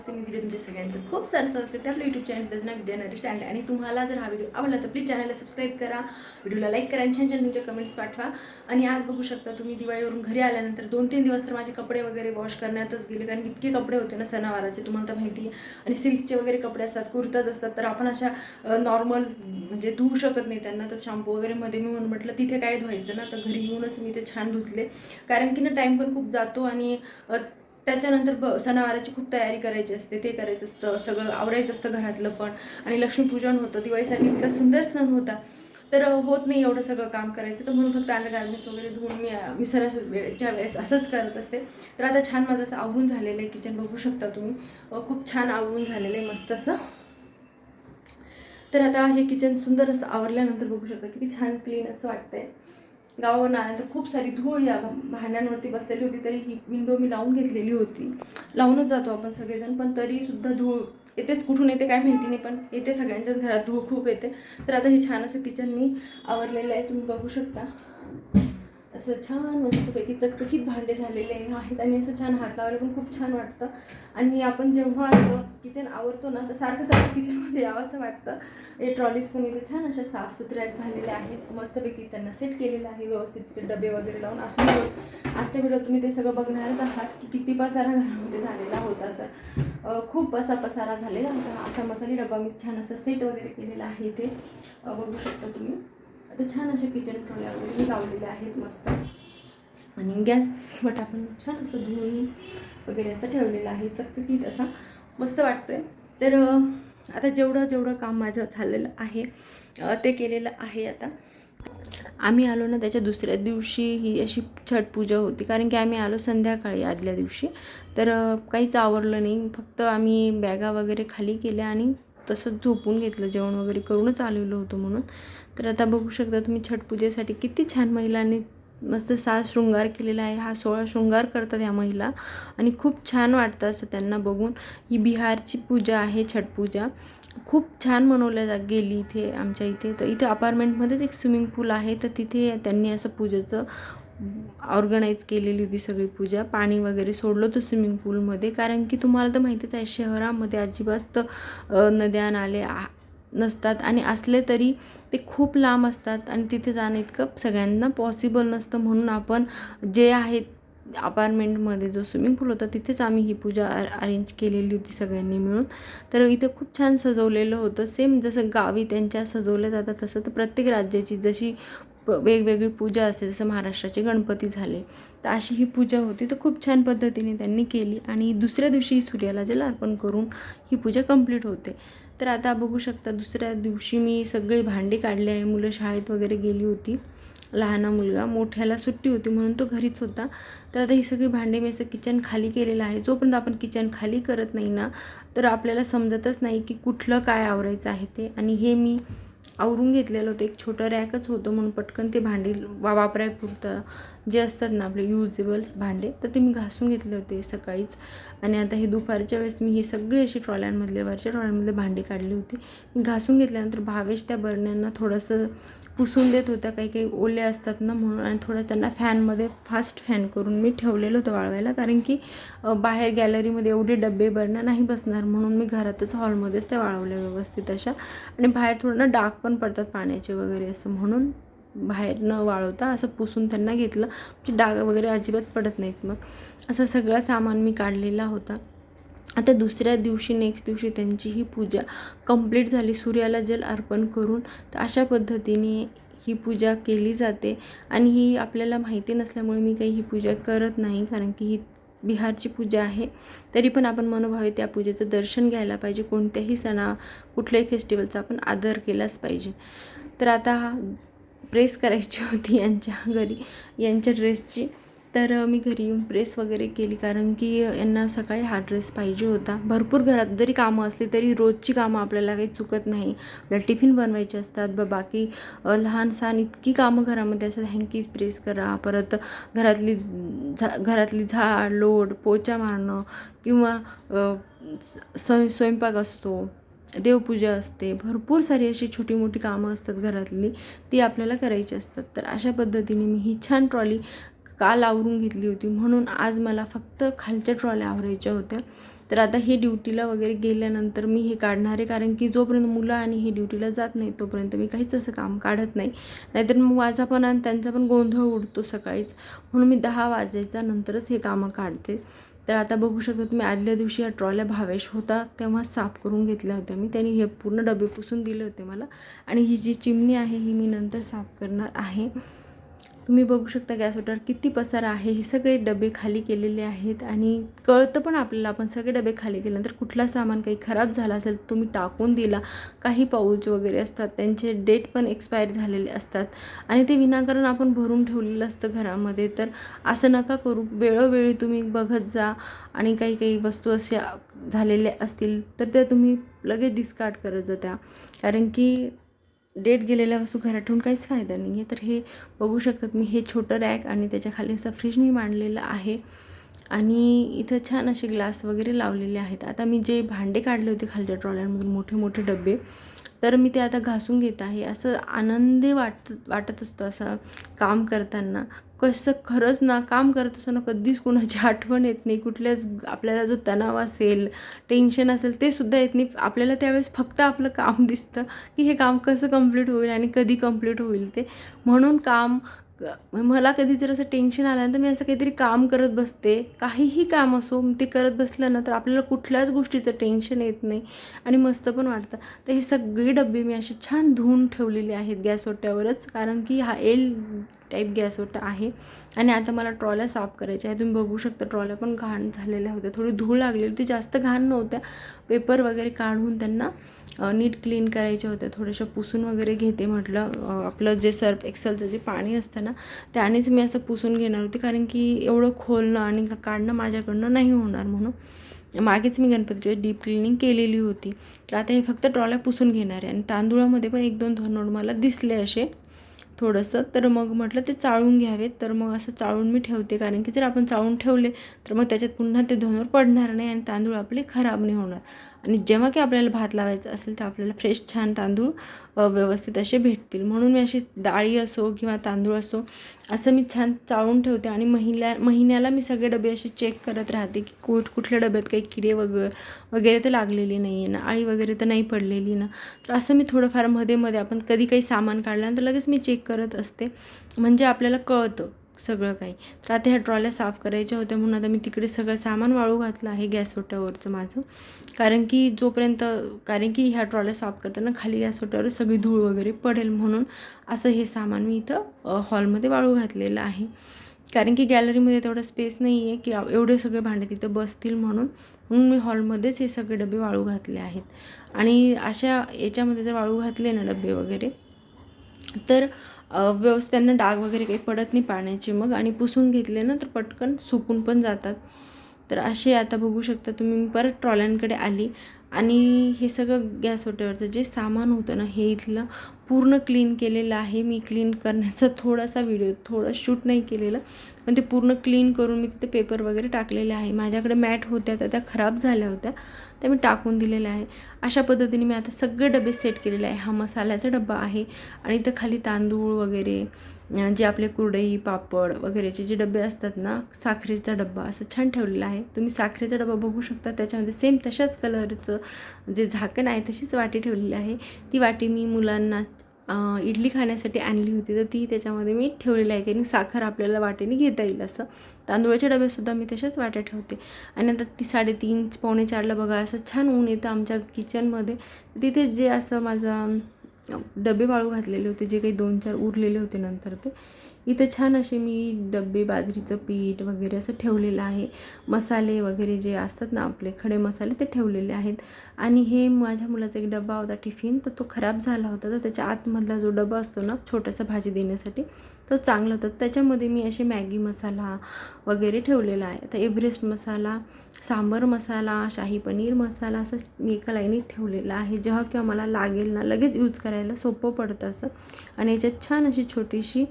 नमस्ते मी विद्या तुमच्या सगळ्यांचं खूप सारं स्वागत करते आपल्या यूट्यूब चॅनलचं नाव विद्या नरेश स्टँड आणि तुम्हाला जर हा व्हिडिओ आवडला तर प्लीज चॅनलला सबस्क्राईब करा. व्हिडिओला लाईक करा आणि छान छान तुमच्या कमेंट्स पाठवा. आणि आज बघू शकता तुम्ही दिवाळीवरून घरी आल्यानंतर दोन तीन दिवस तर माझे कपडे वगैरे वॉश करण्यातच गेले. कारण इतके कपडे होते ना सणावाराचे तुम्हाला तर माहिती आहे. आणि सिल्कचे वगैरे कपडे असतात कुर्ताच असतात. तर आपण अशा नॉर्मल म्हणजे धुवू शकत नाही त्यांना. तर शॅम्पू वगैरे मध्ये मी म्हणून म्हटलं तिथे काय धुवायचं ना? तर घरी येऊनच मी ते छान धुतले. कारण की ना टाईम पण खूप जातो आणि त्याच्यानंतर ब सणावाराची खूप तयारी करायची असते ते करायचं असतं सगळं आवरायचं असतं घरातलं पण. आणि लक्ष्मीपूजन होतं दिवाळीसाठी इतका सुंदर सण होता. तर होत नाही एवढं सगळं काम करायचं तर म्हणून फक्त अंडर गार्मेंट्स वगैरे धुवून मी मी सणास वेळच्या वेळेस असंच करत असते. तर आता छान माझं असं आवरून झालेलं आहे किचन बघू शकता तुम्ही. खूप छान आवरून झालेलं आहे मस्त असं. तर आता हे किचन सुंदर असं आवरल्यानंतर बघू शकता किती छान क्लीन असं वाटतंय. गावावरून आल्यानंतर खूप सारी धूळ या भांड्यांवरती बसलेली होती तरी ही विंडो मी लावून घेतलेली होती. लावूनच जातो आपण सगळेजण पण तरीसुद्धा धूळ येतेच कुठून येते काय माहिती नाही पण येते सगळ्यांच्याच घरात धूळ खूप येते. तर आता हे छान असं किचन मी आवरलेलं आहे तुम्ही बघू शकता. असं छान मस्तपैकी चकचकीत भांडे झालेले आहेत आणि असं छान हात लावायला पण खूप छान वाटतं. आणि आपण जेव्हा असं किचन आवरतो ना तर सारखं सारखं किचनमध्ये यावं असं वाटतं. हे ट्रॉलीज पण इथे छान अशा साफसुथऱ्या झालेल्या आहेत. मस्तपैकी त्यांना सेट केलेलं आहे व्यवस्थित तिथे डबे वगैरे लावून. असून आजच्या व्हिडिओ तुम्ही ते सगळं बघणारच आहात की किती पसारा घरामध्ये झालेला होता तर खूप असा पसारा झालेला होता. असा मसाली डबा मी छान असं सेट वगैरे केलेला आहे इथे. बघू शकता तुम्ही. तर छान असे किचन ट्रॉल्या वगैरे लावलेले आहेत मस्त. आणि गॅस आपण छान असं धुवून वगैरे असं ठेवलेलं आहे. चकचकीत असा मस्त वाटतोय. तर आता जेवढं जेवढं काम माझं झालेलं आहे ते केलेलं आहे आता. आम्ही आलो ना त्याच्या दुसऱ्या दिवशी ही अशी छटपूजा होती. कारण की आम्ही आलो संध्याकाळी आदल्या दिवशी. तर काहीच आवरलं नाही. फक्त आम्ही बॅगा वगैरे खाली केल्या आणि तसंच झोपून घेतलं जेवण वगैरे करूनच आलेलो होतो म्हणून. तर आता बघू शकता तुम्ही छटपूजेसाठी किती छान महिलांनी मस्त साज शृंगार केलेला आहे. हा सोळा शृंगार करतात या महिला आणि खूप छान वाटतं असं त्यांना बघून. ही बिहारची पूजा आहे छटपूजा खूप छान मनवल्या जा गेली इथे आमच्या इथे. तर इथे अपार्टमेंटमध्येच एक स्विमिंग पूल आहे. तर तिथे त्यांनी असं पूजेचं ऑर्गनाईज केलेली होती सगळी पूजा. पाणी वगैरे सोडलं होतं स्विमिंग पूलमध्ये. कारण की तुम्हाला तर माहितीच आहे शहरामध्ये अजिबात नद्या नाले आ- नसतात. आणि असले तरी ते खूप लांब असतात आणि तिथे जाणं इतकं सगळ्यांना पॉसिबल नसतं. म्हणून आपण जे आहेत अपार्टमेंटमध्ये जो स्विमिंग पूल होता तिथेच आम्ही ही पूजा अरेंज केलेली होती सगळ्यांनी मिळून. तर इथे खूप छान सजवलेलं होतं. सेम जसं गावी त्यांच्या सजवल्या जातात तसं तर प्रत्येक राज्याची. जशी प वेगवेगळी पूजा असेल जसं महाराष्ट्राचे गणपती झाले. तर अशी ही पूजा होती. तर खूप छान पद्धतीने त्यांनी केली आणि दुसऱ्या दिवशी सूर्याला जल अर्पण करून ही पूजा कंप्लीट होते. तर आता बघू शकता दुसऱ्या दिवशी मी सगळे भांडे काढले आहे. मुलं शाळेत वगैरे गेली होती. लहाना मुलगा मोठ्याला सुट्टी होती म्हणून तो घरीच होता. तर आता ही सगळी भांडे मी असं किचन खाली केलेलं आहे. जोपर्यंत आपण किचन खाली करत नाही ना तर आपल्याला समजतच नाही की कुठलं काय आवरायचं आहे ते. आणि हे मी आवरून घेतलेलं होतं. एक छोटं रॅकच होतं म्हणून पटकन ते भांडी वा वापरायपुरतं. जे असतात ना आपले युजेबल भांडे तर ते मी घासून घेतले होते सकाळीच. आणि आता हे दुपारच्या वेळेस मी ही सगळी अशी ट्रॉल्यांमधले वरच्या ट्रॉल्यांमधले भांडी काढली होती. मी घासून घेतल्यानंतर भावेश त्या बरण्यांना थोडंसं पुसून देत होत्या काही काही ओले असतात ना म्हणून आणि थोडं त्यांना फॅनमध्ये फास्ट फॅन करून मी ठेवलेलं होतं वाळवायला. कारण की बाहेर गॅलरीमध्ये एवढे डबे बरणं नाही बसणार म्हणून मी घरातच हॉलमध्येच त्या वाळवल्या व्यवस्थित अशा. आणि बाहेर थोडं ना डाग पण पडतात पाण्याचे वगैरे असं म्हणून. बाहेर न वाळवता असं पुसून त्यांना घेतलं. म्हणजे डाग वगैरे अजिबात पडत नाहीत मग. असं सगळं सामान मी काढलेला होता. आता दुसऱ्या दिवशी नेक्स्ट दिवशी त्यांची ही पूजा कंप्लीट झाली. सूर्याला जल अर्पण करून तर अशा पद्धतीने ही पूजा केली जाते. आणि ही आपल्याला माहिती नसल्यामुळे मी काही ही पूजा करत नाही कारण की ही बिहारची पूजा आहे. तरी पण आपण मनोभावे त्या पूजेचं दर्शन घ्यायला पाहिजे. कोणत्याही सणा कुठल्याही फेस्टिवलचा आपण आदर केलाच पाहिजे. तर आता प्रेस करायची होती यांच्या घरी यांच्या ड्रेसची तर मी घरी येऊन प्रेस वगैरे केली कारण की यांना सकाळी हा ड्रेस पाहिजे होता. भरपूर घरात जरी कामं असली तरी रोजची कामं आपल्याला काही चुकत नाही. आपल्याला टिफिन बनवायचे असतात ब बाकी लहान सहान इतकी कामं घरामध्ये असतात हँकीज प्रेस करा परत घरातली झा घरातली झाड लोड पोचा मारणं किंवा स्वयं स्वयंपाक असतो. देवपूजा असते भरपूर सारी अशी छोटी मोठी कामं असतात घरातली ती आपल्याला करायची असतात. तर अशा पद्धतीने मी ही छान ट्रॉली काल आवरून घेतली होती. म्हणून आज मला फक्त खालच्या ट्रॉल्या आवरायच्या होत्या. तर आता हे ड्युटीला वगैरे गेल्यानंतर मी हे काढणार आहे कारण की जोपर्यंत मुलं आणि हे ड्युटीला जात नाही तोपर्यंत मी काहीच असं काम काढत नाही. नाहीतर मग माझा पण आणि त्यांचा पण गोंधळ उडतो सकाळीच. म्हणून मी दहा वाजायच्या नंतरच हे कामं काढते. तर आता बघू शकता तुम्ही आदल्या दिवशी या ट्रॉल्या भावेश होता तेव्हा साफ करून घेतल्या होत्या. मी त्यांनी हे पूर्ण डबे पुसून दिले होते मला. आणि ही जी चिमणी आहे ही मी नंतर साफ करणार आहे. तुम्ही बघू शकता गॅसवर किती पसार आहे हे सगळे डबे खाली केलेले आहेत आणि कळतं पण आपल्याला आपण सगळे डबे खाली केल्यानंतर कुठला सामान काही खराब झाला असेल तुम्ही टाकून दिला. काही पाऊच वगैरे असतात त्यांचे डेट पण एक्सपायर झालेले असतात आणि ते विनाकारण आपण भरून ठेवलेलं असतं घरामध्ये. तर असं नका करू. वेळोवेळी तुम्ही बघत जा आणि काही काही वस्तू अशा झालेल्या असतील तर त्या तुम्ही लगेच डिस्कार्ड करत जा त्या. कारण की डेट गेलेल्या वस्तू घरात ठेवून काहीच फायदा नाही आहे तर हे बघू शकतात मी. हे छोटं रॅक आणि त्याच्याखाली असा फ्रीज मी मांडलेला आहे. आणि इथं छान असे ग्लास वगैरे लावलेले आहेत. आता मी जे भांडे काढले होते खालच्या ट्रॉलरमधून मोठे मोठे डबे तर मी ते आता घासून घेत आहे. असं आनंदी वाटत वाटत असतं असं काम करताना. कसं खरंच ना काम करत असताना कधीच कोणाची आठवण येत नाही. कुठल्याच आपल्याला जो तणाव असेल टेन्शन असेल ते सुद्धा येत नाही. आपल्याला त्यावेळेस फक्त आपलं काम दिसतं की हे काम कसं कंप्लीट होईल आणि कधी कंप्लीट होईल ते. म्हणून काम मला कधी जर असं टेन्शन आलं ना तर मी असं काहीतरी काम करत बसते. काहीही काम असो ते करत बसलं ना तर आपल्याला कुठल्याच गोष्टीचं टेन्शन येत नाही आणि मस्त पण वाटतं. तर हे सगळे डबे मी असे छान धुवून ठेवलेले आहेत गॅस ओट्यावरच कारण की हा एल टाईप गॅस ओटा आहे. आणि आता मला ट्रॉल्या साफ करायच्या आहे तुम्ही बघू शकता ट्रॉल्या पण घाण झालेल्या होत्या. थोडी धूळ लागलेली होती. जास्त घाण नव्हत्या. पेपर वगैरे काढून त्यांना नीट क्लीन करायच्या होत्या थोड्याशा पुसून वगैरे घेते म्हटलं. आपलं जे सर्फ एक्सेलचं जे पाणी असतं ना त्यानेच मी असं पुसून घेणार होते कारण की एवढं खोलणं आणि काढणं माझ्याकडनं नाही होणार म्हणून. मागेच मी गणपतीची डीप क्लिनिंग केलेली होती. तर आता हे फक्त ट्रॉल्या पुसून घेणार आहे. आणि तांदूळामध्ये पण एक दोन धनोड मला दिसले असे. थोडंसं तर मग म्हटलं ते चाळून घ्यावेत. तर मग असं चाळून मी ठेवते कारण की जर आपण चाळून ठेवले तर मग त्याच्यात पुन्हा ते धनोर पडणार नाही आणि तांदूळ आपले खराब नाही होणार. आणि जेव्हा की आपल्याला भात लावायचा असेल तर आपल्याला फ्रेश छान तांदूळ व्यवस्थित असे भेटतील. म्हणून मी अशी डाळी असो किंवा तांदूळ असो असं मी छान चाळून ठेवते आणि महिन्या महिन्याला मी सगळे डबे असे चेक करत राहते की कुठ कुठल्या डब्यात काही किडे वगैरे वगैरे तर लागलेली नाही आहे ना आळी वगैरे तर नाही पडलेली ना. तर असं मी थोडंफारमध्ये मध्ये आपण कधी काही सामान काढल्यानंतर लगेच मी चेक करत असते. म्हणजे आपल्याला कळतं सगळं काही. तर आता ह्या ट्रॉल्या साफ करायच्या होत्या म्हणून आता मी तिकडे सगळं सामान वाळू घातलं आहे गॅस माझं. कारण की जोपर्यंत कारण की ह्या ट्रॉल्या साफ करताना खाली गॅस ओट्यावर सगळी धूळ वगैरे पडेल म्हणून असं हे सामान मी इथं हॉलमध्ये वाळू घातलेलं आहे. कारण की गॅलरीमध्ये तेवढा स्पेस नाही आहे की एवढे सगळे भांडे तिथं बसतील म्हणून. म्हणून मी हॉलमध्येच हे सगळे डबे वाळू घातले आहेत. आणि अशा याच्यामध्ये जर वाळू घातले ना डबे वगैरे तर व्यवस्थित त्यांना डाग वगैरे काही पडत नाही पाण्याचे. मग आणि पुसून घेतले ना तर पटकन सुकून पण जातात. तर असे आता बघू शकता तुम्ही मी परत ट्रॉल्यांकडे आली. आणि हे सगळं गॅस ओट्यावरचं जे सामान होतं ना हे इथलं पूर्ण क्लीन केलेलं आहे. मी क्लीन करण्याचा थोडासा व्हिडिओ थोडं शूट नाही केलेलं. पण ते पूर्ण क्लीन करून मी तिथे पेपर वगैरे टाकलेले आहे. माझ्याकडे मॅट होत्या तर त्या खराब झाल्या होत्या. त्या मी टाकून दिलेल्या आहे. अशा पद्धतीने मी आता सगळे डबे सेट केलेले आहे. हा मसाल्याचा डबा आहे. आणि इथं खाली तांदूळ वगैरे जे आपले कुरडई पापड वगैरेचे जे डबे असतात ना साखरेचा डब्बा असं छान ठेवलेला आहे. तुम्ही साखरेचा डबा बघू शकता. त्याच्यामध्ये सेम तशाच कलरचं जे झाकण आहे तशीच वाटी ठेवलेली आहे. ती वाटी मी मुलांना इडली खाण्यासाठी आणली होती. तर ती त्याच्यामध्ये मी ठेवलेली आहे कारण साखर आपल्याला वाटेने घेता येईल असं. तांदूळाचे डबेसुद्धा मी तशाच वाट्या ठेवते. आणि आता ती साडेतीन पावणे चारला बघा असं छान ऊन येतं आमच्या किचनमध्ये. तिथे जे असं माझं डबे वाळू घातलेले होते जे काही दोन चार उरलेले होते नंतर ते इथं छान असे मी डब्बे बाजरीचं पीठ वगैरे असं ठेवलेलं आहे. मसाले वगैरे जे असतात ना आपले खडे मसाले ते ठेवलेले आहेत. आणि हे माझ्या मुलाचा एक डबा होता टिफिन तर तो खराब झाला होता. तर त्याच्या आतमधला जो डबा असतो ना छोटासा भाजी देण्यासाठी तो चांगला होता. त्याच्यामध्ये मी असे मॅगी मसाला वगैरे ठेवलेला आहे. आता एव्हरेस्ट मसाला सांबर मसाला शाही पनीर मसाला असं मी एका लाईनीत ठेवलेला आहे. जेव्हा किंवा मला लागेल ना लगेच यूज करायला सोपं पडतं असं. आणि याच्यात छान अशी छोटीशी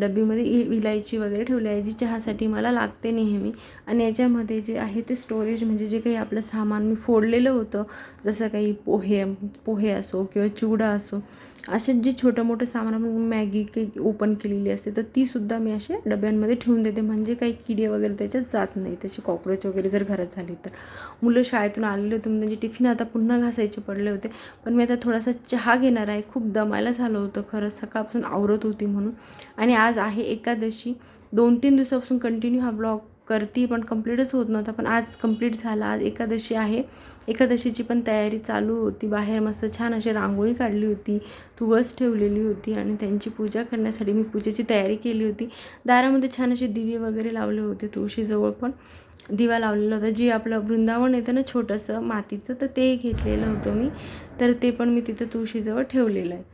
डब्बीमध्ये इ इलायची वगैरे ठेवली आहे जी चहासाठी मला लागते नेहमी. आणि याच्यामध्ये जे आहे ते स्टोरेज म्हणजे जे काही आपलं सामान मी फोडलेलं होतं जसं काही पोहे पोहे असो किंवा चिवडा असो असे जे छोटं मोठं सामान आपण मॅगी काही ओपन केलेली असते तर तीसुद्धा मी असे डब्यांमध्ये ठेवून देते. म्हणजे काही किडे वगैरे त्याच्यात जात नाही. तसे कॉक्रोच वगैरे जर घरात झाली तर. मुलं शाळेतून आलेले होते म्हणजे टिफिन आता पुन्हा घासायचे पडले होते. पण मी आता थोडासा चहा घेणार आहे. खूप दमायला झालं होतं खरंच सकाळपासून आवरत होती म्हणून. आणि आज आहे एकादशी. दोन तीन दिवसापासून कंटिन्यू हा ब्लॉग करती पण कंप्लीटच होत नव्हता. पण आज कंप्लीट झाला. आज एकादशी आहे. एकादशीची पण तयारी चालू होती. बाहेर मस्त छान अशी रांगोळी काढली होती. तुळस ठेवलेली होती आणि त्यांची पूजा करण्यासाठी मी पूजेची तयारी केली होती. दारामध्ये छान असे दिवे वगैरे लावले होते. तुळशीजवळ पण दिवा लावलेला होता. जे आपलं वृंदावन येतं ना छोटंसं मातीचं तर ते घेतलेलं होतं मी. तर ते पण मी तिथं तुळशीजवळ ठेवलेलं आहे.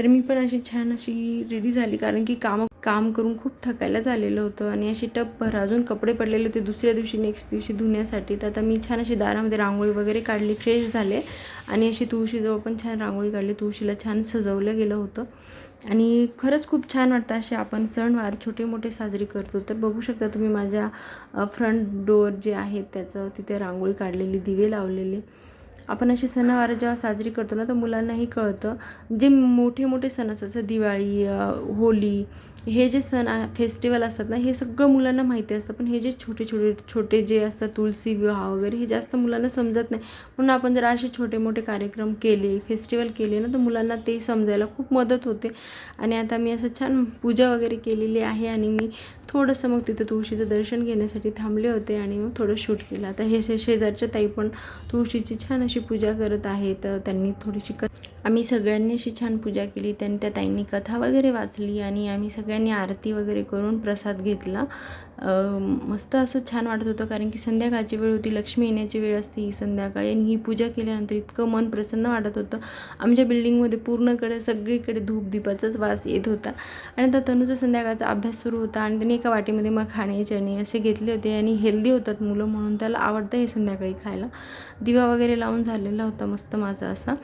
तर मी पण अशी छान अशी रेडी झाली. कारण की कामं काम करून खूप थकायला झालेलं होतं आणि अशी टपभर अजून कपडे पडलेले होते. दुसऱ्या दिवशी नेक्स्ट दिवशी धुण्यासाठी. तर आता मी छान अशी दारामध्ये रांगोळी वगैरे काढली फ्रेश झाले. आणि अशी तुळशीजवळ पण छान रांगोळी काढली. तुळशीला छान सजवलं गेलं होतं. आणि खरंच खूप छान वाटतं असे आपण सणवार छोटे मोठे साजरे करतो. तर बघू शकता तुम्ही माझ्या फ्रंट डोअर जे आहेत त्याचं तिथे रांगोळी काढलेली दिवे लावलेले. आपण असे सणवार जेव्हा साजरी करतो ना तर मुलांनाही कळतं. जे मोठे मोठे सण असतात जसं दिवाळी होली हे जे सण फेस्टिवल असतात ना हे सगळं मुलांना माहिती असतं. पण हे जे छोटे छोटे छोटे जे असतात तुलसी विवाह वगैरे हे जास्त मुलांना समजत नाही. म्हणून आपण जर असे छोटे मोठे कार्यक्रम केले फेस्टिवल केले ना तर मुलांना ते समजायला खूप मदत होते. आणि आता मी असं छान पूजा वगैरे केलेली आहे आणि मी थोडंसं मग तिथं तुळशीचं दर्शन घेण्यासाठी थांबले होते आणि मग थोडं शूट केलं. आता हे शे शेजारच्या ताई पण तुळशीची छान अशी पूजा करत आहेत. त्यांनी थोडीशी क आम्ही सगळ्यांनी अशी छान पूजा केली. त्यांनी त्या ताईंनी कथा वगैरे वाचली आणि आम्ही सगळ्यांनी आरती वगैरे करून प्रसाद घेतला. मस्त असं छान वाटत होतं कारण की संध्याकाळची वेळ होती लक्ष्मी येण्याची वेळ असते ही संध्याकाळी आणि ही पूजा केल्यानंतर इतकं मन प्रसन्न वाटत होतं. आमच्या बिल्डिंगमध्ये पूर्णकडे सगळीकडे धूप दीपाचाच वास येत होता. आणि आता तनूचा संध्याकाळचा अभ्यास सुरू होता आणि त्यांनी एका वाटीमध्ये मग खाणे चणे असे घेतले होते आणि हेल्दी होतात मुलं म्हणून त्याला आवडतं हे संध्याकाळी खायला. दिवा वगैरे लावून झालेला होता मस्त माझा असा.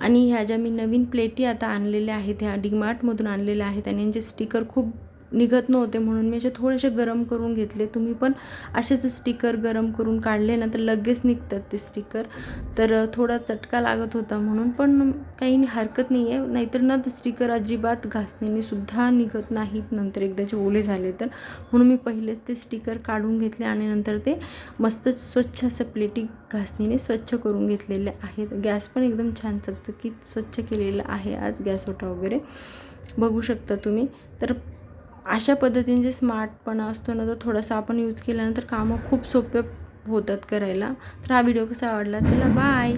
आणि ह्या ज्या मी नवीन प्लेटी आता आणलेल्या आहेत ह्या डीमार्टमधून आणलेल्या आहेत आणि यांचे स्टिकर खूप निघत नव्हते म्हणून मी असे थोडेसे गरम करून घेतले. तुम्ही पण असेच स्टिकर गरम करून काढले ना तर लगेच निघतात ते स्टिकर. तर थोडा चटका लागत होता म्हणून पण काही हरकत नाही आहे नाहीतर ना ते स्टिकर अजिबात घासणीने सुद्धा निघत नाहीत. नंतर एकदाचे ओले झाले तर. म्हणून मी पहिलेच ते स्टिकर काढून घेतले आणि नंतर ते मस्त स्वच्छ असं प्लेटी घासणीने स्वच्छ करून घेतलेले आहेत. गॅस पण एकदम छान चकचकीत स्वच्छ केलेला आहे आज गॅस ओटा वगैरे. बघू शकता तुम्ही. तर अशा पद्धतीने जे स्मार्टपणा असतो ना तो थोडासा आपण यूज केल्यानंतर कामं खूप सोपे होतात करायला. तर हा व्हिडिओ कसा आवडला? चला बाय